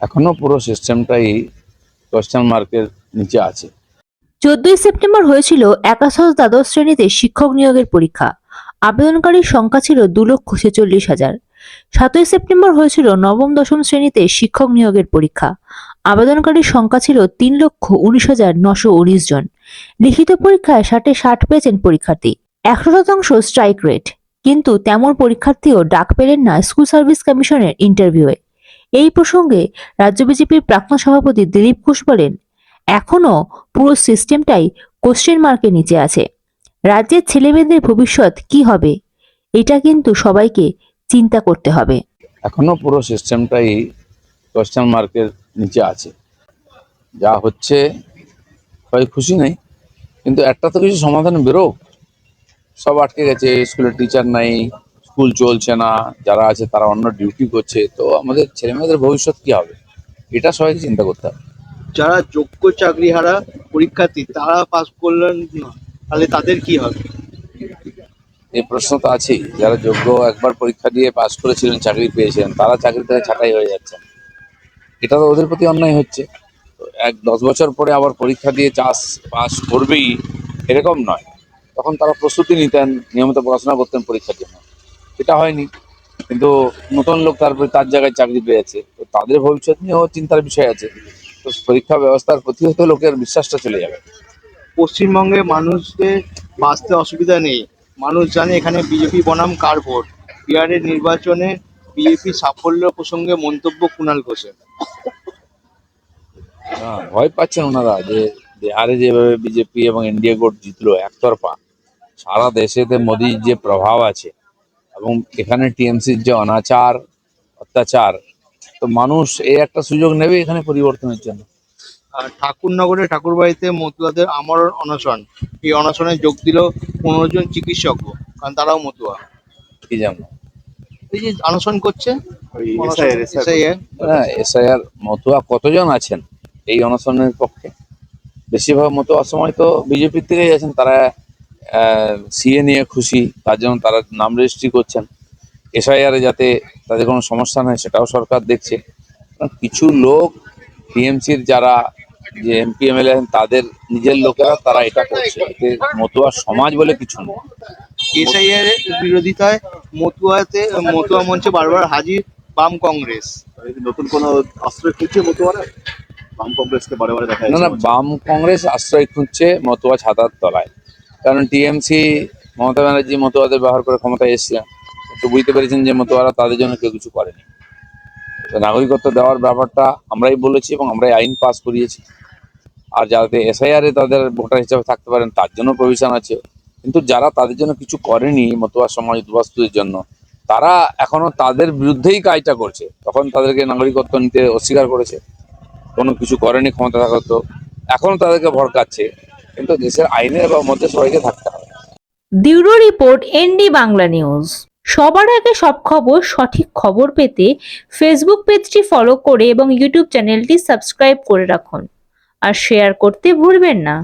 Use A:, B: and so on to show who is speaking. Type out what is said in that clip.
A: এখনও পুরো সিস্টেমটাই কোয়েশ্চেন মার্কের নিচে আছে।
B: চোদ্দই সেপ্টেম্বর হয়েছিল একাদশ দ্বাদশ শ্রেণীতে শিক্ষক নিয়োগের পরীক্ষা। আবেদনকারীর সংখ্যা ছিল দু লক্ষ ছেচল্লিশ হাজার। সাতই সেপ্টেম্বর হয়েছিল নবম দশম শ্রেণীতে শিক্ষক নিয়োগের পরীক্ষা। আবেদনকারীর সংখ্যা ছিল তিন লক্ষ উনিশ হাজার নশো উনিশ জন। লিখিত পরীক্ষায় ষাটে ষাট পেয়েছেন পরীক্ষার্থী। একশো শতাংশ স্ট্রাইক রেট কিন্তু তেমন পরীক্ষার্থীও ডাক পেলেন না স্কুল সার্ভিস কমিশনের ইন্টারভিউয়ে এই প্রসঙ্গে রাজ্য বিজেপির প্রাক্তন সভাপতি দিলীপ ঘোষ বলেন এখনও পুরো সিস্টেমটাই কোশ্চেন মার্কের নিচে আছে। রাজ্যের ছেলেমেয়েদের ভবিষ্যৎ কি হবে, এটা কিন্তু সবাইকে চিন্তা করতে হবে।
A: এখনও পুরো সিস্টেমটাই কোয়েশ্চেন মার্কের নিচে আছে। যা হচ্ছে, সবাই খুশি নেই, কিন্তু একটা তো কিছু সমাধান বেরোক। সব আটকে গেছে স্কুলের টিচার নাই স্কুল চলছে না যারা আছে তারা অন্য ডিউটি করছে তো আমাদের ছেলেমেয়েদের ভবিষ্যৎ কি হবে? এটা সবাইকে চিন্তা করতে হবে।
C: যারা যোগ্য চাকরিহারা পরীক্ষার্থী তারা পাস করলেন না তাহলে তাদের কি হবে?
A: এই প্রশ্ন তো আছেই। যারা যোগ্য একবার পরীক্ষা দিয়ে পাস করেছিলেন চাকরি পেয়েছিলেন তারা চাকরি থেকে ছাঁটাই হয়ে যাচ্ছেন এটা তো ওদের প্রতি অন্যায় হচ্ছে। এক দশ বছর পরে আবার পরীক্ষা দিয়ে চাষ পাস করবেই এরকম নয়। তখন তারা প্রস্তুতি নিতেন নিয়মিত পড়াশোনা করতেন পরীক্ষার জন্য। এটা হয়নি। কিন্তু নতুন লোক তারপরে তার জায়গায় চাকরি পেয়েছে। তো তাদের ভবিষ্যৎ নিয়েও চিন্তার বিষয় আছে। তো পরীক্ষা ব্যবস্থার প্রতি হয়তো লোকের বিশ্বাসটা চলে যাবে।
C: পশ্চিমবঙ্গে মানুষদের বাঁচতে অসুবিধা নেই। মানুষ জানে এখানে বিজেপি বনাম কার ভোট। বিহারের নির্বাচনে বিজেপি সাফল্য প্রসঙ্গে মন্তব্য কুণাল ঘোষের।
A: হ্যাঁ, ভয় পাচ্ছেন ওনারা যে বিহারে যেভাবে বিজেপি এবং এনডিএ গোট জিতলো একতরফা। সারা দেশেতে মোদির যে প্রভাব আছে এবং এখানে টিএমসির যে অনাচার অত্যাচার তো মানুষ এই একটা সুযোগ নেবে এখানে পরিবর্তনের জন্য?
C: আর ঠাকুরনগরে ঠাকুরবাড়িতে মতুয়াদের আমর অনশন। এই অনশনে যোগ দিল পনেরো জন চিকিৎসক কারণ তারাও মতুয়া।
A: কি জানো?
C: এই যে অনশন করছে
A: হ্যাঁ এসআইআর মতুয়া কতজন আছেন এই অনশনের পক্ষে? বেশিরভাগ মতুয়ার সময় তো বিজেপির থেকেই আছেন তারা সিএ নিয়ে খুশি তার জন্য তারা নাম রেজিস্ট্রি করছেন। এসআইআরে যাতে তাদের কোনো সমস্যা নেই সেটাও সরকার দেখছে। কিছু লোক টিএমসির যারা যে এমপি এমএলএ তাদের নিজের লোকেরা তারা এটা করছে। এতে মতুয়া সমাজ বলে কিছু নেই।
C: এসআইআর এর বিরোধিতায় মতুয়াতে মতুয়া মঞ্চে বারবার হাজির বাম কংগ্রেস।
D: নতুন কোনো আশ্রয় খুঁজছে মতুয়ারা? বাম কংগ্রেসকে বারে বারে দেখা
A: না না বাম কংগ্রেস আশ্রয় খুঁজছে মতুয়া ছাতার তলায়। কারণ টিএমসি, মমতা ব্যানার্জি, মতুয়াদের ব্যবহার করে ক্ষমতায় এসেছিলেন তো বুঝতে পেরেছেন যে মতুয়ারা তাদের জন্য কেউ কিছু করেনি। নাগরিকত্ব দেওয়ার ব্যাপারটা আমরাই বলেছি এবং আমরাই আইন পাস করিয়েছি। আর যাতে এসআইআর তাদের ভোটার হিসাবে থাকতে পারেন, তার জন্য প্রভিশন আছে। কিন্তু যারা তাদের জন্য কিছু করেনি মতুয়া সমাজ উদ্বাস্তুদের জন্য, তারা এখনও তাদের বিরুদ্ধেই কাজটা করছে। তখন তাদেরকে নাগরিকত্ব নিতে অস্বীকার করেছে। কোনো কিছু করেনি ক্ষমতা থাকা তো। এখনও তাদেরকে ভড়কাচ্ছে। কিন্তু দেশের আইনের মধ্যে সবাইকে থাকতে হবে।
B: Bureau report, ND Bangla news. সবার আগে সব খবর, সঠিক খবর পেতে ফেসবুক পেজটি ফলো করে এবং ইউটিউব চ্যানেলটি সাবস্ক্রাইব করে রাখুন। আর শেয়ার করতে ভুলবেন না।